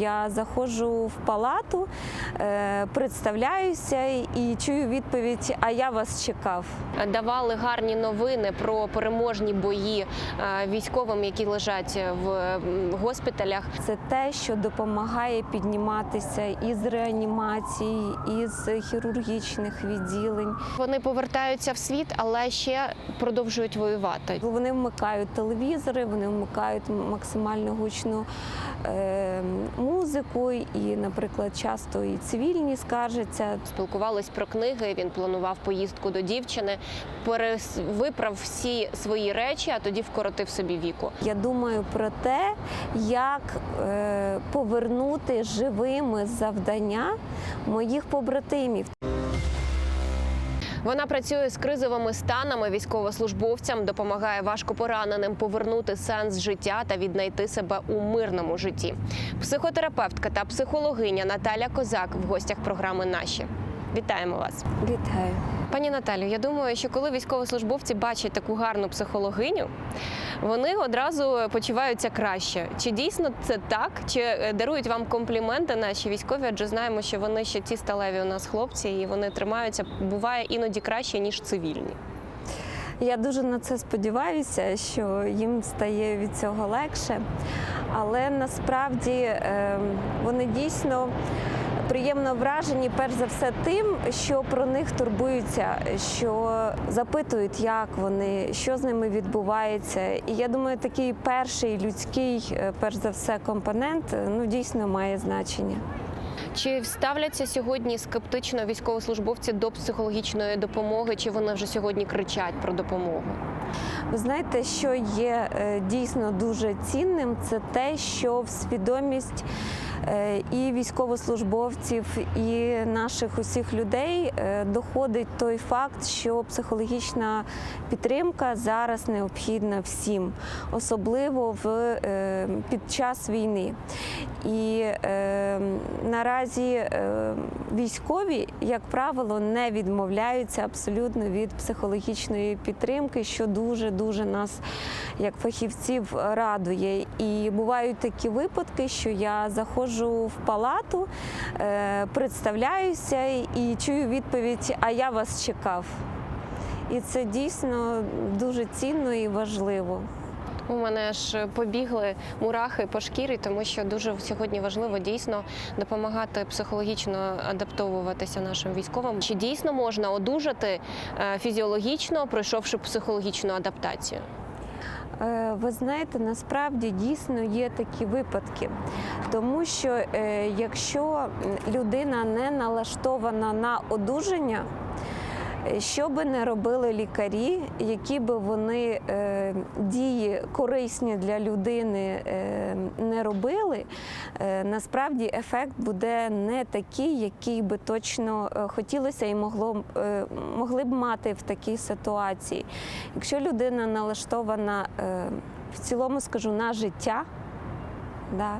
Я заходжу в палату, е, представляюся і чую відповідь: А я вас чекав. давали гарні новини про переможні бої е, військовим, які лежать в госпіталях. Це те, що допомагає підніматися із реанімації, із хірургічних відділень. Вони повертаються в світ, але ще продовжують воювати. Вони вмикають телевізори, вони вмикають максимально гучну е, музику, і, наприклад, часто і цивільні скаржаться. Спілкувались про книги. Він планував поїздку до дівчини, виправ всі свої речі, а тоді вкоротив собі віку. Я думаю про те, як е, повернути живими завдання моїх побратимів. Вона працює з кризовими станами військовослужбовцям, допомагає важкопораненим повернути сенс життя та віднайти себе у мирному житті. Психотерапевтка та психологиня Наталя Козак в гостях програми Наші. Вітаємо вас, Вітаю. Пані Наталю. Я думаю, що коли військовослужбовці бачать таку гарну психологиню, вони одразу почуваються краще. Чи дійсно це так? Чи е, дарують вам компліменти наші військові? Адже знаємо, що вони ще ті сталеві у нас хлопці, і вони тримаються. Буває іноді краще ніж цивільні. Я дуже на це сподіваюся, що їм стає від цього легше. Але насправді е, вони дійсно приємно вражені, перш за все, тим, що про них турбуються, що запитують, як вони, що з ними відбувається. І я думаю, такий перший людський, е, перш за все, компонент е, ну дійсно має значення. Чи ставляться сьогодні скептично військовослужбовці до психологічної допомоги? Чи вони вже сьогодні кричать про допомогу? Ви знаєте, що є е, дійсно дуже цінним, це те, що в свідомість і військовослужбовців, і наших усіх людей е, доходить той факт, що психологічна підтримка зараз необхідна всім, особливо в е, під час війни. І е, наразі е, військові, як правило, не відмовляються абсолютно від психологічної підтримки, що дуже дуже нас, як фахівців, радує. І бувають такі випадки, що я заходжу в палату, е, представляюся і чую відповідь: А я вас чекав. І це дійсно дуже цінно і важливо. У мене ж побігли мурахи по шкірі, тому що дуже сьогодні важливо дійсно допомагати психологічно адаптовуватися нашим військовим. Чи дійсно можна одужати е, фізіологічно, пройшовши психологічну адаптацію? Е, Ви знаєте, насправді дійсно є такі випадки, тому що е, якщо людина не налаштована на одужання, що би не робили лікарі, які би вони е, дії корисні для людини е, не робили, е, насправді ефект буде не такий, який би точно е, хотілося і могло, е, могли б мати в такій ситуації. Якщо людина налаштована е, в цілому, скажу, на життя. Да,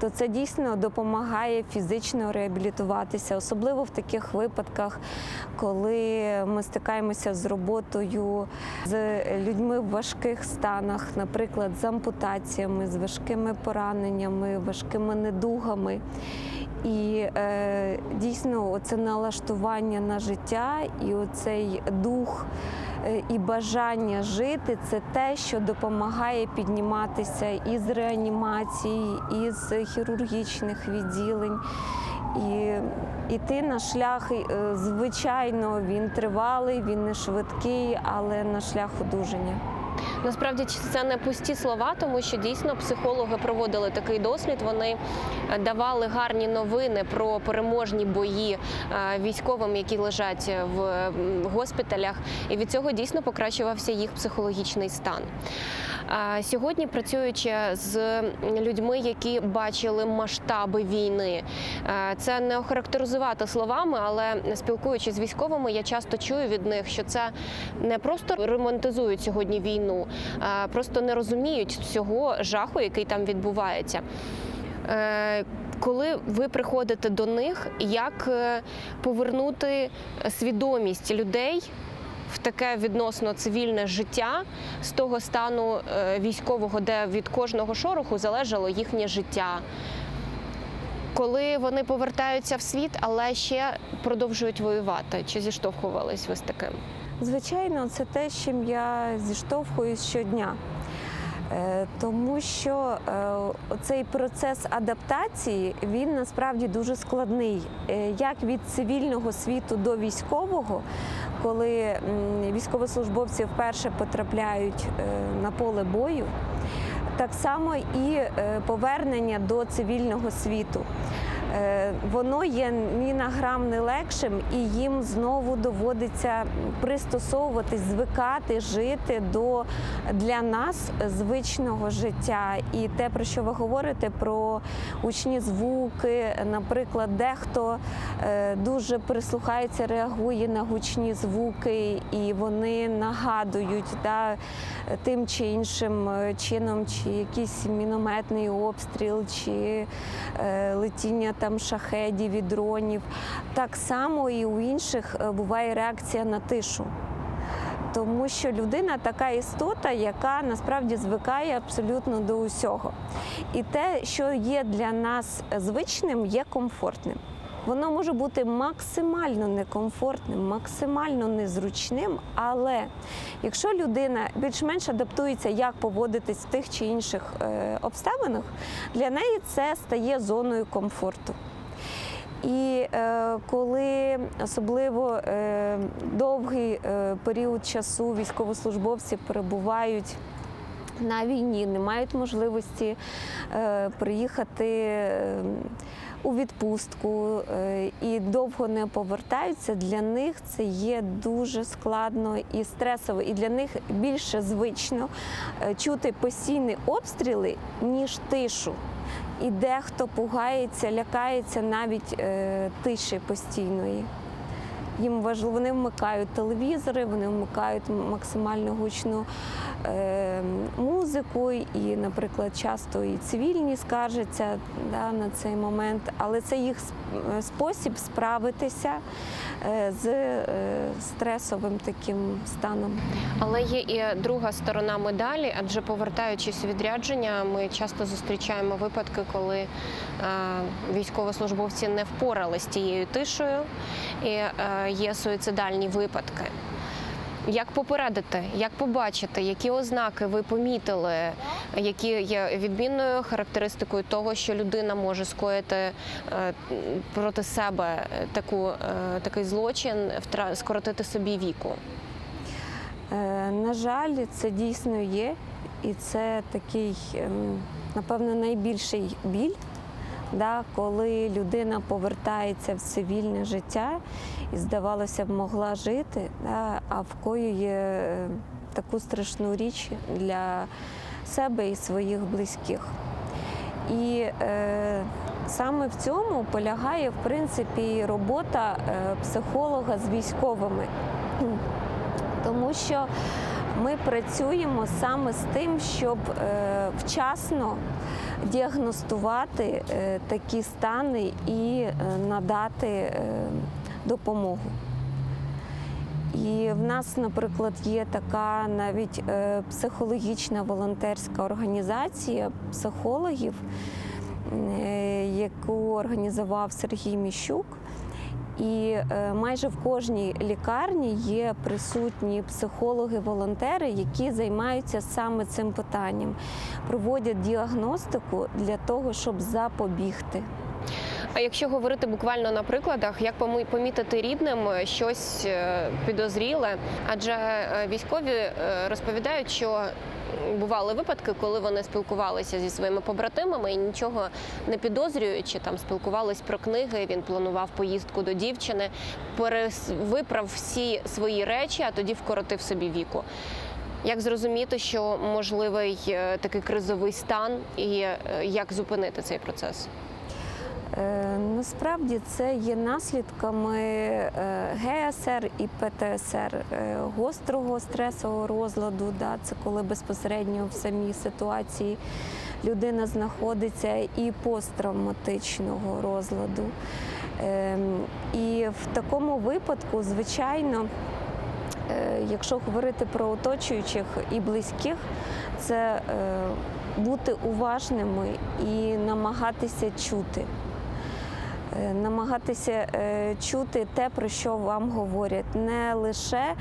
то це дійсно допомагає фізично реабілітуватися, особливо в таких випадках, коли ми стикаємося з роботою з людьми в важких станах, наприклад, з ампутаціями, з важкими пораненнями, важкими недугами. І е, дійсно, оце налаштування на життя і оцей дух е, і бажання жити це те, що допомагає підніматися із реанімації, із хірургічних відділень. І йти на шлях, е, звичайно, він тривалий, він не швидкий, але на шлях одужання. Насправді це не пусті слова, тому що дійсно психологи проводили такий дослід. Вони е, давали гарні новини про переможні бої е, військовим, які лежать в госпіталях, і від цього дійсно покращувався їх психологічний стан. Сьогодні працюючи з людьми, які бачили масштаби війни, е, це не охарактеризувати словами, але спілкуючись з військовими, я часто чую від них, що це не просто романтизують сьогодні війну, просто не розуміють цього жаху, який там відбувається. Е, Коли ви приходите до них, як е, повернути свідомість людей в таке відносно цивільне життя з того стану е, військового, де від кожного шороху залежало їхнє життя? Коли вони повертаються в світ, але ще продовжують воювати, чи зіштовхувались ви з таким? Звичайно, це те, з чим я зіштовхуюсь щодня. Е, Тому що е, цей процес адаптації він насправді дуже складний, Е, як від цивільного світу до військового, коли військовослужбовці вперше потрапляють на поле бою, так само і повернення до цивільного світу. Е, Воно є ні на грам не легшим, і їм знову доводиться пристосовуватись, звикати, жити до для нас звичного життя. І те, про що ви говорите, про учні звуки, наприклад, дехто дуже прислухається, реагує на гучні звуки, і вони нагадують да, тим чи іншим е, чином, чи якийсь мінометний обстріл, чи е, летіння там шахедів і дронів. Так само і у інших е, буває реакція на тишу. Тому що людина така істота, яка насправді звикає абсолютно до усього. І те, що є для нас звичним, є комфортним. Воно може бути максимально некомфортним, максимально незручним, але якщо людина більш-менш адаптується, як поводитись в тих чи інших е, обставинах, для неї це стає зоною комфорту. І е, коли особливо е, довгий е, період часу військовослужбовці перебувають на війні, не мають можливості е, приїхати е, у відпустку е, і довго не повертаються, для них це є дуже складно і стресово. І для них більше звично е, чути постійні обстріли, ніж тишу. І дехто пугається, лякається навіть е, тиші постійної. Їм важливо, вони вмикають телевізори, вони вмикають максимально гучну е, музику, і, наприклад, часто і цивільні скаржаться да, на цей момент, але це їх е, спосіб справитися е, з е, стресовим таким станом. Але є і друга сторона медалі, адже повертаючись відрядження, ми часто зустрічаємо випадки, коли е, військовослужбовці не впоралися з тією тишею, і е, є суїцидальні випадки. Як попередити, як побачити, які ознаки ви помітили, які є відмінною характеристикою того, що людина може скоїти е, проти себе таку, е, такий злочин, скоротити собі віку? Е, На жаль, це дійсно є, і це такий, ем, напевно, найбільший біль, да, коли людина повертається в цивільне життя і, здавалося б, могла жити, да, а вкоює е, таку страшну річ для себе і своїх близьких. І е, саме в цьому полягає, в принципі, робота е, психолога з військовими. Тому що ми працюємо саме з тим, щоб е, вчасно діагностувати е, такі стани і е, надати е, допомогу. І в нас, наприклад, є така навіть е, психологічна волонтерська організація психологів, е, яку організував Сергій Міщук. І е, майже в кожній лікарні є присутні психологи-волонтери, які займаються саме цим питанням, проводять діагностику для того, щоб запобігти. А якщо говорити буквально на прикладах, як помі- помітити рідним щось е, підозріле? Адже е, військові е, розповідають, що бували випадки, коли вони спілкувалися зі своїми побратимами і нічого не підозрюючи, там спілкувались про книги. Він планував поїздку до дівчини, виправ всі свої речі, а тоді вкоротив собі віку. Як зрозуміти, що можливий е, такий кризовий стан, і е, як зупинити цей процес? Е, Насправді це є наслідками е, ГСР і ПТСР е, гострого стресового розладу. Да, це коли безпосередньо в самій ситуації людина знаходиться, і посттравматичного розладу. Ем, І в такому випадку, звичайно, якщо говорити про оточуючих і близьких, це бути уважними і намагатися чути. Е, намагатися е, чути те, про що вам говорять, не лише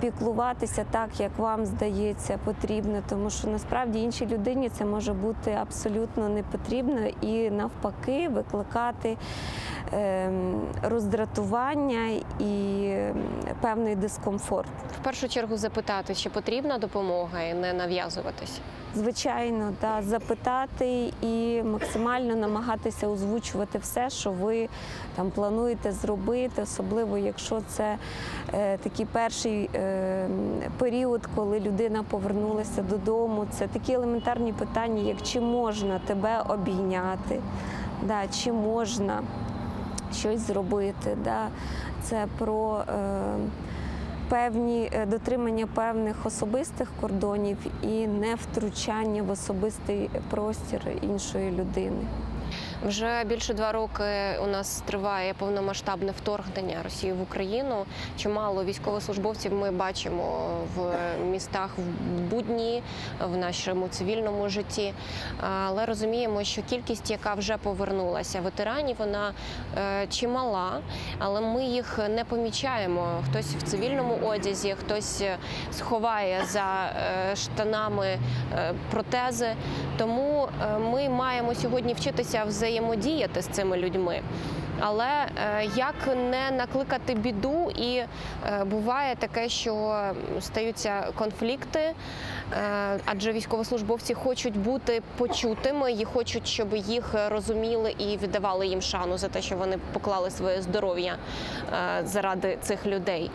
піклуватися так, як вам здається потрібно, тому що насправді іншій людині це може бути абсолютно не потрібно і навпаки викликати ем, роздратування і ем, певний дискомфорт. В першу чергу запитати, чи потрібна допомога, і не нав'язуватись. Звичайно, да, запитати і максимально намагатися озвучувати все, що ви там плануєте зробити, особливо якщо це е, такий перший е, період, коли людина повернулася додому. Це такі елементарні питання, як чи можна тебе обійняти, да, чи можна щось зробити. Да. Це про е, певні е, дотримання певних особистих кордонів і не втручання в особистий простір іншої людини. Вже більше два роки у нас триває повномасштабне вторгнення Росії в Україну. Чимало військовослужбовців ми бачимо в містах в будні, в нашому цивільному житті. Але розуміємо, що кількість, яка вже повернулася ветеранів, вона е, чимала, але ми їх не помічаємо. Хтось в цивільному одязі, хтось е, сховає за е, штанами протези. Тому ми маємо сьогодні вчитися взаємодіяти з цими людьми. Але е, як не накликати біду, і е, буває таке, що стаються конфлікти, е, адже військовослужбовці хочуть бути почутими і хочуть, щоб їх розуміли і віддавали їм шану за те, що вони поклали своє здоров'я заради цих людей.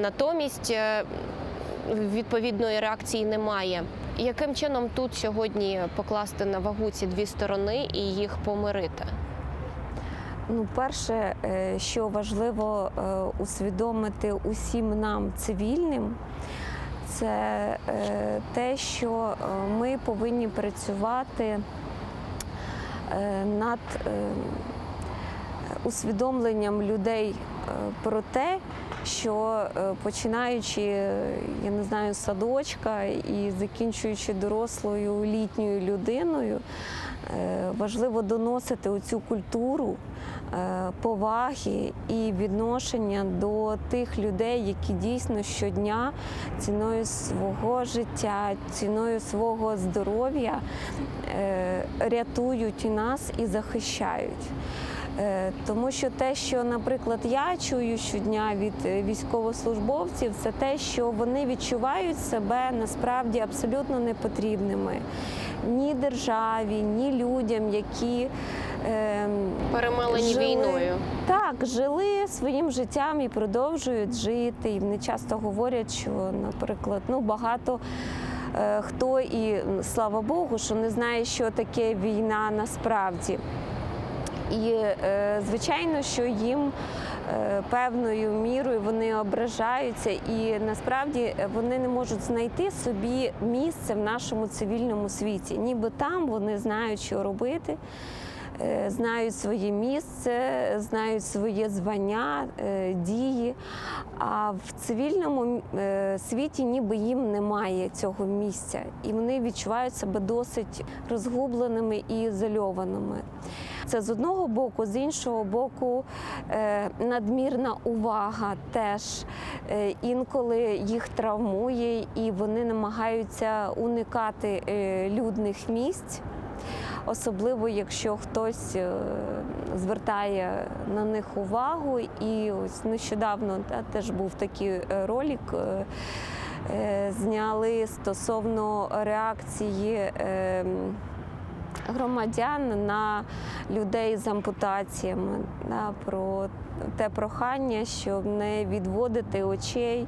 Натомість відповідної реакції немає. Яким чином тут сьогодні покласти на вагу ці дві сторони і їх помирити? Ну, перше, е, що важливо е, усвідомити усім нам цивільним, це е, те, що ми повинні працювати над усвідомленням людей про те, що е, починаючи, я не знаю, садочка і закінчуючи дорослою літньою людиною, е, важливо доносити оцю культуру е, поваги і відношення до тих людей, які дійсно щодня ціною свого життя, ціною свого здоров'я рятують нас і захищають. Е, Тому що те, що, наприклад, я чую щодня від е, військовослужбовців, це те, що вони відчувають себе насправді абсолютно непотрібними ні державі, ні людям, які ем, Перемелені Жили. війною. так, жили своїм життям і продовжують жити. І вони часто говорять, що, наприклад, ну багато е, хто і слава Богу, що не знає, що таке війна насправді. І е, звичайно, що їм е, певною мірою вони ображаються, і насправді вони не можуть знайти собі місце в нашому цивільному світі. Ніби там вони знають, що робити. е, Знають своє місце, знають своє звання, е, дії. А в цивільному е, світі ніби їм немає цього місця, і вони відчувають себе досить розгубленими і ізольованими. Це з одного боку, з іншого боку, е, надмірна увага теж е, інколи їх травмує, і вони намагаються уникати е, людних місць. Особливо, якщо хтось звертає на них увагу, і ось нещодавно та, теж був такий ролик. Зняли стосовно реакції е, громадян на людей з ампутаціями, да, про те прохання, щоб не відводити очей,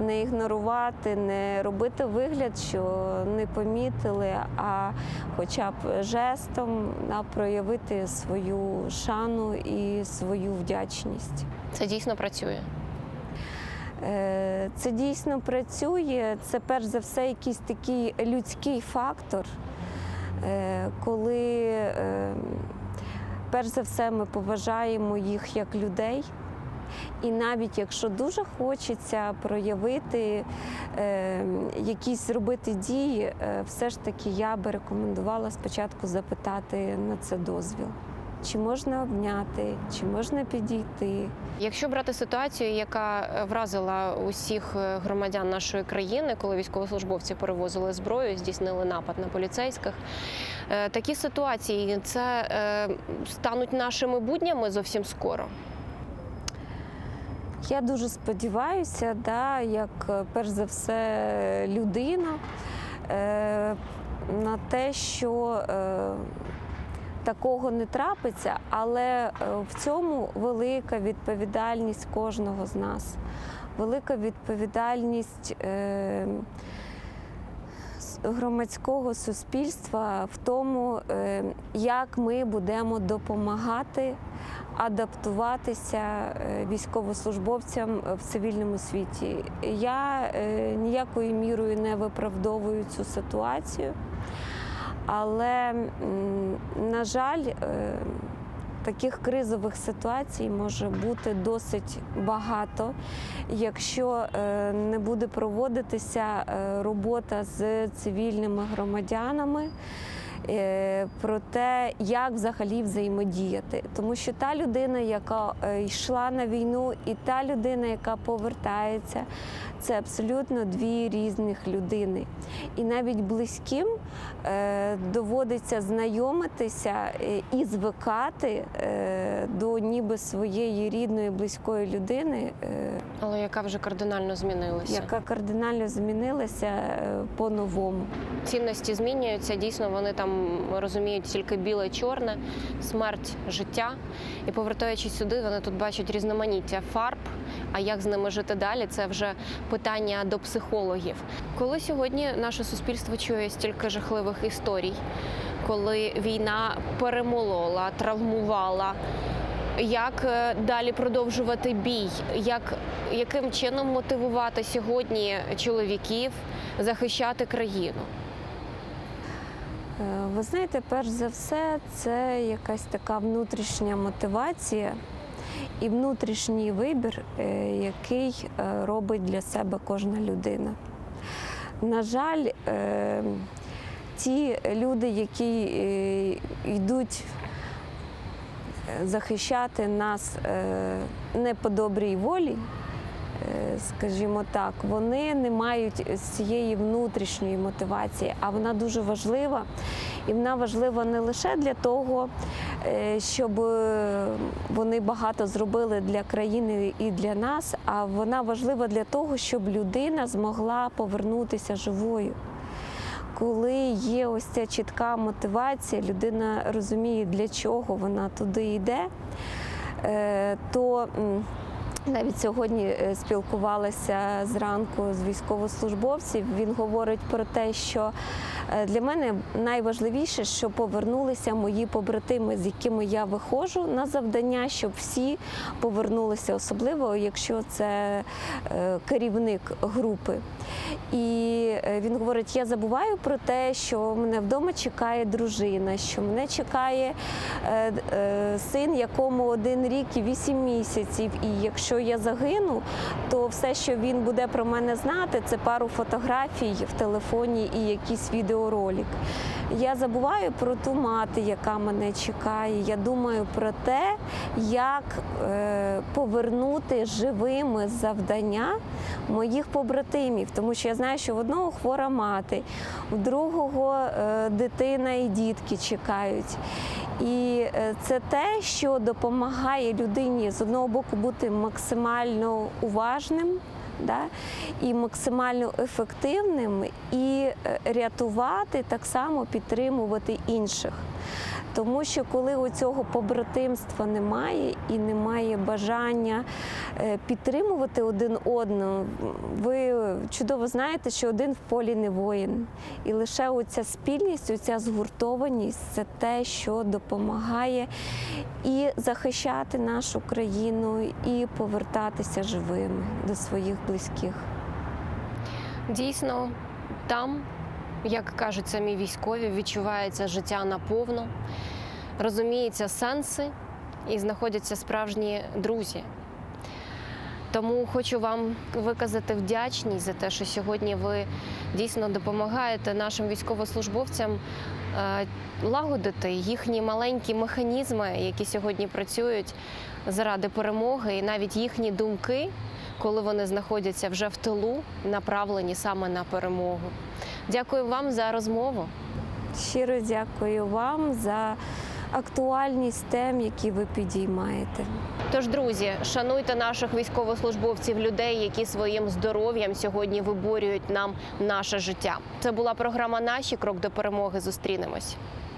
не ігнорувати, не робити вигляд, що не помітили, а хоча б жестом да, проявити свою шану і свою вдячність. Це дійсно працює. Е, Це дійсно працює. Це перш за все якийсь такий людський фактор, коли е, перш за все ми поважаємо їх як людей. І навіть якщо дуже хочеться проявити е, якісь зробити дії, е, все ж таки я би рекомендувала спочатку запитати на це дозвіл. Чи можна обняти, чи можна підійти. Якщо брати ситуацію, яка е, вразила усіх е, громадян нашої країни, коли військовослужбовці перевозили зброю, здійснили напад на поліцейських, е, такі ситуації це стануть нашими буднями зовсім скоро. Я дуже сподіваюся, да, як перш за все людина, на те, що такого не трапиться, але е, в цьому велика відповідальність кожного з нас, велика відповідальність. Е, Громадського суспільства в тому, е, як ми будемо допомагати адаптуватися військовослужбовцям в цивільному світі. Я ніякою мірою не виправдовую цю ситуацію, але, на жаль, е, таких кризових ситуацій може бути досить багато, якщо е, не буде проводитися е, робота з цивільними громадянами про те, як взагалі взаємодіяти. Тому що та людина, яка е, йшла на війну, і та людина, яка повертається, це абсолютно дві різних людини. І навіть близьким е, доводиться знайомитися е, і звикати е, до ніби своєї рідної близької людини, е, Але яка вже кардинально змінилася. яка кардинально змінилася е, по-новому. Цінності змінюються, дійсно вони там розуміють тільки біле, чорне, смерть, життя. І повертаючись сюди, вони тут бачать різноманіття фарб. А як з ними жити далі? Це вже питання до психологів. Коли сьогодні наше суспільство чує стільки жахливих історій, коли війна перемолола, травмувала. Як е, далі продовжувати бій? Як, яким чином мотивувати сьогодні чоловіків захищати країну? Е, Ви знаєте, перш за все, це якась така внутрішня мотивація і внутрішній вибір, е, який е, робить для себе кожна людина. На жаль, ті люди, які йдуть захищати нас не по добрій волі, скажімо так, вони не мають цієї внутрішньої мотивації, а вона дуже важлива. І вона важлива не лише для того, е, щоб е, вони багато зробили для країни і для нас, а вона важлива для того, щоб людина змогла повернутися живою. Коли є ось ця чітка мотивація, людина розуміє, для чого вона туди йде, е, то навіть сьогодні е, спілкувалася зранку з військовослужбовців. Він говорить про те, що для мене найважливіше, щоб повернулися мої побратими, з якими я виходжу на завдання, щоб всі повернулися, особливо якщо це е, керівник групи. І е, він говорить: я забуваю про те, що мене вдома чекає дружина, що мене чекає е, е, син, якому один рік і вісім місяців. І якщо я загину, то все, що він буде про мене знати, це пару фотографій в телефоні і якийсь відеоролик. Я забуваю про ту мати, яка мене чекає. Я думаю про те, як е, повернути живими завдання моїх побратимів, тому що я знаю, що в одного хвора мати, в другого е, дитина і дітки чекають. І е, це те, що допомагає людині з одного боку бути максимально уважним. Да, і максимально ефективним, і е, рятувати так само підтримувати інших. Тому що коли у цього побратимства немає і немає бажання е, підтримувати один одного, ви чудово знаєте, що один в полі не воїн. І лише оця спільність, оця згуртованість це те, що допомагає і захищати нашу країну, і повертатися живими до своїх близьких. Дійсно, там, як кажуть самі військові, відчувається життя наповно, розуміються сенси і знаходяться справжні друзі. Тому хочу вам виказати вдячність за те, що сьогодні ви дійсно допомагаєте нашим військовослужбовцям е, лагодити їхні маленькі механізми, які сьогодні працюють заради перемоги, і навіть їхні думки, коли вони знаходяться вже в тилу, направлені саме на перемогу. Дякую вам за розмову. Щиро дякую вам за актуальність тем, які ви підіймаєте. Тож, друзі, шануйте наших військовослужбовців, людей, які своїм здоров'ям сьогодні виборюють нам наше життя. Це була програма Наші крок до перемоги. Зустрінемось.